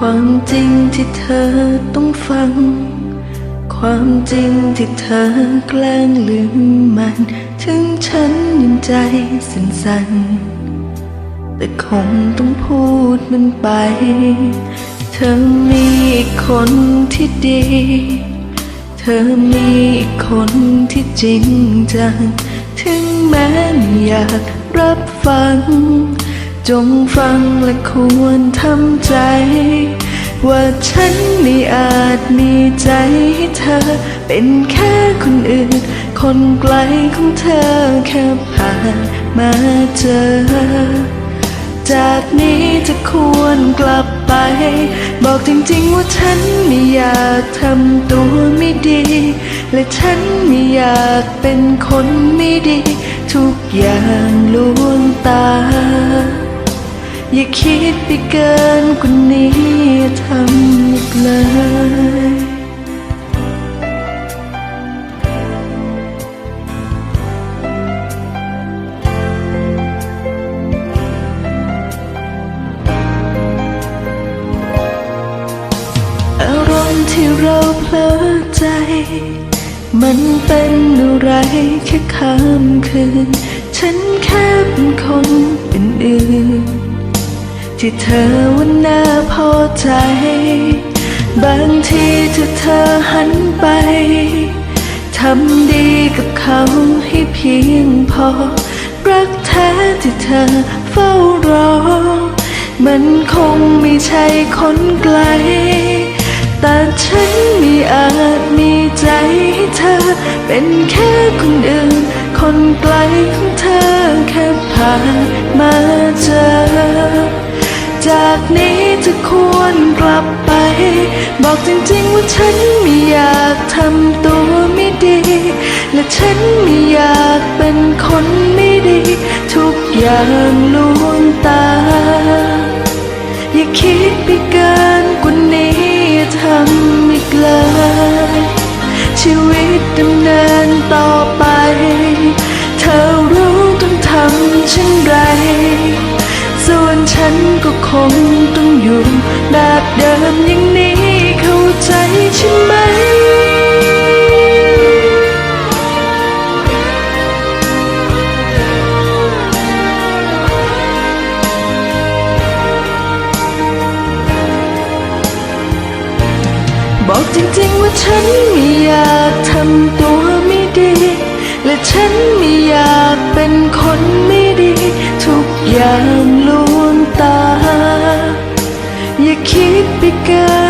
ความจริงที่เธอต้องฟัง ความจริงที่เธอแกล้งลืมมัน ถึงฉันยังใจสั่นๆแต่คงต้องพูดมันไป เธอมีอีกคนที่ดี เธอมีอีกคนที่จริงจัง ถึงแม้ไม่อยากรับฟัง จงฟังและควรทำใจ ว่าฉันไม่อาจมีใจให้เธอ เป็นแค่คนอื่น คนไกลของเธอแค่ผ่านมาเจอ จากนี้จะควรกลับไป บอกจริงๆว่าฉันไม่อยากทำตัวไม่ดี และฉันไม่อยากเป็นคนไม่ดี ทุกอย่างลวงตา อย่าคิดไปเกินกว่านี้ทำอีกเลยอารมณ์ที่เราเพลอใจ มันเป็นอะไรแค่ข้ามคืน ฉันแค่เป็นคนเป็นอื่น ที่เธอวันน้าพอใจ บางทีถ้าเธอหันไป ทำดีกับเขาให้เพียงพอ รักแท้ที่เธอเฝ้ารอ มันคงไม่ใช่คนไกล แต่ฉันไม่อาจมีใจให้เธอ เป็นแค่คนอื่น คนไกลของเธอแค่ผ่านมาเจอ จากนี้จะควรกลับไป บอกจริงๆว่าฉันไม่อยากทำตัวไม่ดี และฉันไม่อยากเป็นคนไม่ดี ทุกอย่างลวงตา อย่าคิดไปเกินกว่านี้ทำอีกเลยชีวิตดำเนิน คงต้องอยู่แบบเดิมอย่างนี้เข้าใจใช่ไหมบอกจริงๆว่าฉันไม่อยากทำตัวไม่ดี และฉันไม่อยากเป็นคน อย่า